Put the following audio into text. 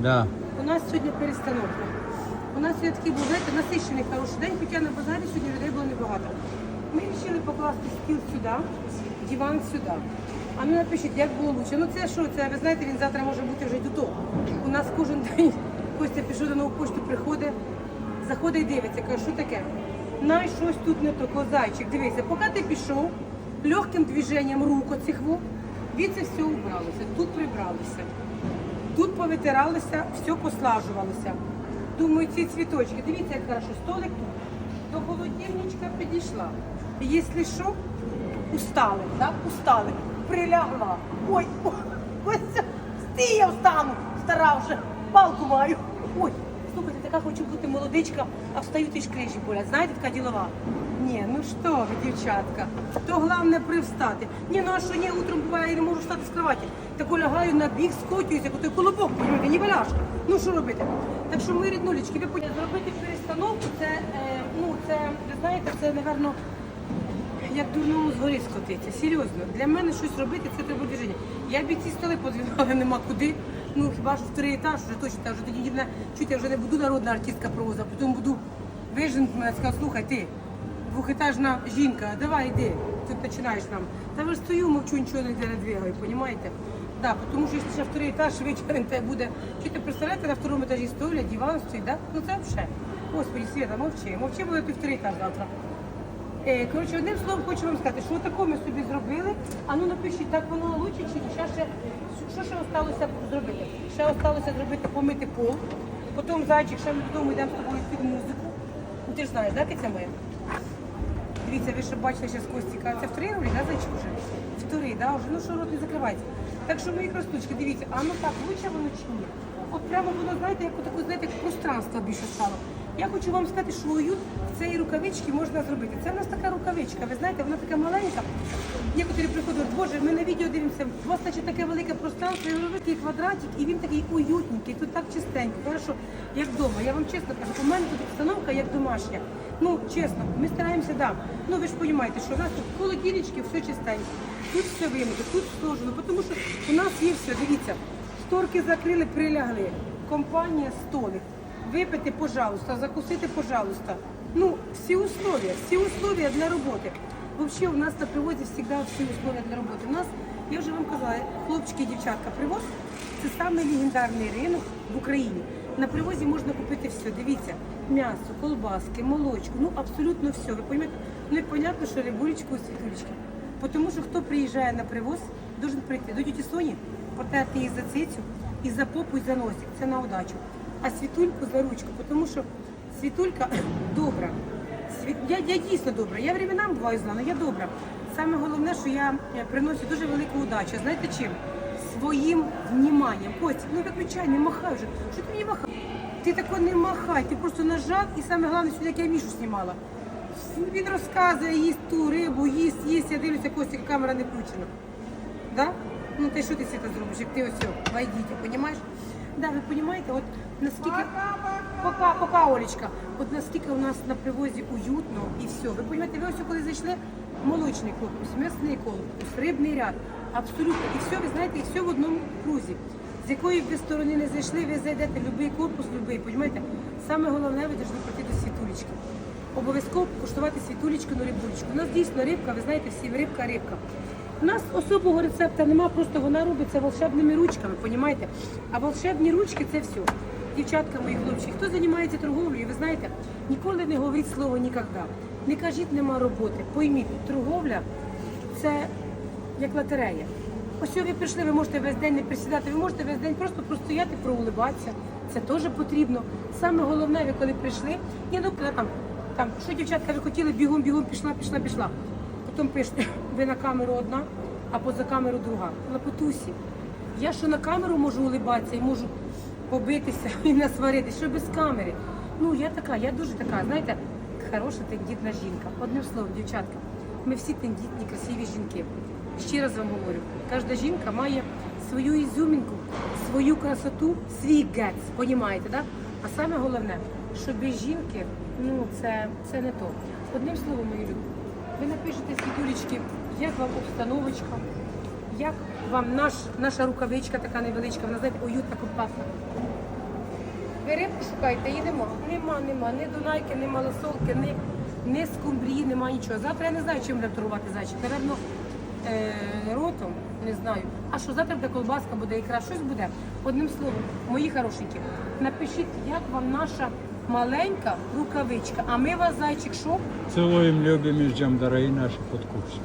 Да. У нас сьогодні перестановка. У нас сьогодні такий був знаєте, насичений хороший день, хоча на базарі сьогодні людей було небагато. Ми вирішили покласти стіл сюди, диван сюди. А ну напишіть, як було лучше. Ну це що, це ви знаєте, він завтра може бути вже до того. У нас кожен день Костя пішов до нову пошту, приходить, заходить і дивиться, каже, що таке? Най щось тут не то, козайчик, дивися, поки ти пішов, легким движенням рук оцих во, від це все убралося, тут прибралися. Тут повитиралося, все послажувалося. Думаю, ці цвіточки. Дивіться, як хорошо. Столик тут. До холодильничка підійшла. Якщо що, устали, да? устали. Прилягла. Ой, ой, ось. Стій, я встану. Стара вже. Палку маю. Ой, слухайте, така хочу бути молодичка, а встаю ти ж крижі болять. Знаєте, така ділова. Ні, ну що ви, дівчатка, то головне привстати. Ні, ну а що ні, утром буває, я не можу встати з кроваті. Так лягаю на бік, скотююся, як той колобок, розумієте, ні валяшка. Ну що робити? Так що ми ріднулечки, ви поняли, зробити перестановку, це, е, ну, це, ви знаєте, це, напевно, як дурному з гори скотиться. Серйозно, для мене щось робити це треба движення. Я б і ці столи подвігала, нема куди. Ну хіба що вторий етаж, вже точно вже тоді не чуть я вже не буду народна артистка провоза, потім буду виженку мене сказав, слухай ти, двохетажна жінка, давай йди, тут починаєш нам. Та ви ж стою, мовчу, нічого не не двигаю, розумієте? Да, тому що якщо ще вторий етаж витягнете буде. Чи ти представляєте, на второму етажі стоїть, диван стоїть, да? Ну це взагалі. Господи, Света, мовчи, мовчи, буде ти вторий етаж завтра. Е, Коротше, одним словом хочу вам сказати, що таке ми собі зробили. А ну напишіть, так воно лучше чи. Ще, ще, що ще осталося зробити? Ще осталося зробити помити пол. Потім зайчик, ще ми додому йдемо з тобою під музику. Ну ти ж знаєш, да, Киця моя? Дивіться, ви ще бачите, що з Костіка. Це вторий ролі, да, зайчик вже? Вторий, да, вже, ну що рот не закривається. Так що мої красоточки, дивіться, а ну так, лучше воно чи ні? От прямо воно, знаєте, як таке, знаєте, як пространство більше стало. Я хочу вам сказати, що уют в цій рукавичці можна зробити. Це в нас така рукавичка, ви знаєте, вона така маленька. Некоторі приходять, боже, ми на відео дивимося, у вас значить таке велике пространство, і ви такий квадратик, і він такий уютненький, тут так чистенько, хорошо, як вдома. Я вам чесно кажу, у мене тут обстановка як домашня. Ну, чесно, ми стараємося, да. Ну ви ж розумієте, що у нас тут холодильнички, все чистенько. Тут все вимито, тут сложено, тому що у нас є все, дивіться, шторки закрили, прилягли. Компанія столик. Випити, пожалуйста, закусити, пожалуйста. Ну, всі условия, всі условия для роботи. Взагалі, у нас на привозі завжди всі условия для роботи. У нас, я вже вам казала, хлопчики і дівчатка, привоз це самий легендарний ринок в Україні. На привозі можна купити все. Дивіться, м'ясо, колбаски, молочку, ну абсолютно все. Ви розумієте? Ну і понятно, що рибулечку і світулечки. Тому що хто приїжджає на привоз, должен прийти до тіті Соні, потерти її за цицю, і за попу, і за носик. Це на удачу. А світульку за ручку, тому що світулька добра. Я, я дійсно добра. Я временам буваю зла, але я добра. Саме головне, що я приношу дуже велику удачу. Знаєте чим? Своїм вніманням. Костя, ну виключай, не махай вже. Що ти мені махаєш? Ти тако не махай, ти просто нажав і саме головне, сьогодні як я Мішу знімала. Він розказує, їсть ту рибу, їсть, їсть, я дивлюся, Костя, камера не включена. Да? Ну ти що ти світа зробиш, як ти ось войдіть, розумієш? Да, ви розумієте, от наскільки... Пока, пока, Олечка. От наскільки у нас на привозі уютно і все. Ви розумієте, ви ось коли зайшли, молочний корпус, м'ясний корпус, рибний ряд, абсолютно. І все, ви знаєте, і все в одному крузі. З якої б ви сторони не зайшли, ви зайдете будь-який корпус, будь-який, розумієте? Саме головне, ви повинні прийти до світулечки. Обов'язково куштувати світулечку на рибулечку. У нас дійсно рибка, ви знаєте, всі рибка, рибка. У нас особого рецепта немає, просто вона робиться волшебними ручками, розумієте? А волшебні ручки це все. Дівчатка мої хлопці, хто займається торговлею, ви знаєте, ніколи не говоріть слово ніколи. Не кажіть, нема роботи. Пойміть, торговля це як лотерея. Ось ви прийшли, ви можете весь день не присідати, ви можете весь день просто простояти, проулибатися. Це теж потрібно. Саме головне, ви коли прийшли, ні, ну там, там, що дівчатка, ви хотіли бігом, бігом, пішла, пішла, пішла. Потім пишете, ви на камеру одна, а поза камеру друга. Лапотусі. Я що на камеру можу улибатися і можу побитися і насваритися, що без камери. Ну, я така, я дуже така, знаєте, хороша тендітна жінка. Одним словом, дівчатка, ми всі тендітні, красиві жінки. Ще раз вам говорю, кожна жінка має свою ізюмінку, свою красоту, свій гец, понімаєте, да? А саме головне, що без жінки, ну це, це не то. Одним словом, мої люди, ви напишете світулечки, як вам обстановочка, як вам наш, наша рукавичка така невеличка, вона знаєте, уютна, компактна. Ви рибку шукаєте, їдемо. Нема, нема, ні дунайки, ні малосолки, ні, ні скумбрії, нема нічого. Завтра я не знаю, чим будемо торгувати зайчик. Напевно, е, ротом, не знаю. А що завтра буде колбаска, буде ікра, щось буде. Одним словом, мої хорошенькі, напишіть, як вам наша маленька рукавичка. А ми вас, зайчик, що? Целуем, любим и ждем, дорогие наши подкупщики.